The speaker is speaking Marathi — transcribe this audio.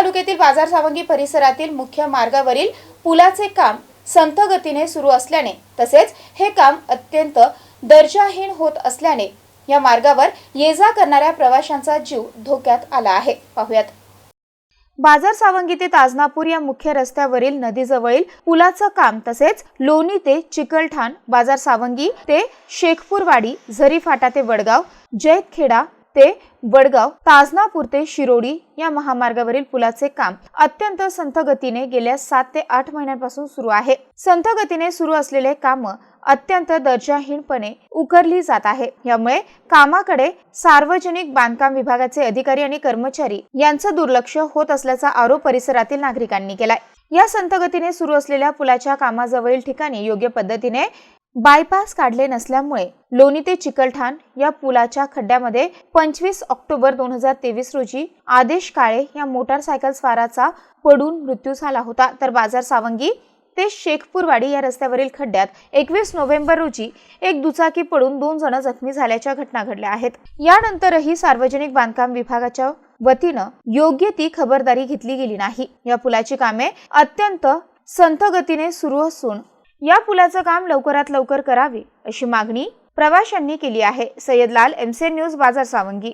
तालुक्यातील बाजार सावंगी परिसरातील मुख्य मार्गावरील पुलाचे काम संथ गतीने सुरू असल्याने तसेच हे काम अत्यंत दर्जाहीन होत असल्याने या मार्गावर ये जा करणाऱ्या प्रवाशांचा जीव धोक्यात आला आहे. पाहुयात. बाजार सावंगी ते ताजनापूर या मुख्य रस्त्यावरील नदीजवळील पुलाचं काम तसेच लोणी ते चिकलठाण बाजार सावंगी ते शेखपूरवाडी झरी फाटा ते वडगाव जैतखेडा ते वडगाव ताजनापूर ते शिरोडी या महामार्गावरील पुलाचे काम अत्यंत संथ गतीने गेल्या सात ते आठ महिन्यांपासून सुरू आहे. संथ गतीने सुरू असलेले काम अत्यंत दर्जाहीनपणे उकरली जात आहे. यामुळे कामाकडे सार्वजनिक बांधकाम विभागाचे अधिकारी आणि कर्मचारी यांचं दुर्लक्ष होत असल्याचा आरोप परिसरातील नागरिकांनी केलाय. या संतगतीने सुरू असलेल्या पुलाच्या कामाजवळील ठिकाणी योग्य पद्धतीने बायपास काढले नसल्यामुळे लोणी ते चिकलठाण या पुलाच्या खड्ड्यामध्ये पंचवीस ऑक्टोबर दोन हजार तेवीस रोजी आदेश काळे या मोटारसायकल स्वाराचा पडून मृत्यू झाला होता. तर बाजार सावंगी ते शेखपूरवाडी या रस्त्यावरील खड्ड्यात एकवीस नोव्हेंबर रोजी एक दुचाकी पडून दोन जण जखमी झाल्याच्या घटना घडल्या आहेत. यानंतरही सार्वजनिक बांधकाम विभागाच्या वतीनं योग्य ती खबरदारी घेतली गेली नाही. या पुलाची कामे अत्यंत संथ गतीने सुरू असून या पुलाचं काम लवकरात लवकर करावे अशी मागणी प्रवाशांनी केली आहे. सय्यद लाल एमसीएन न्यूज बाजार सावंगी.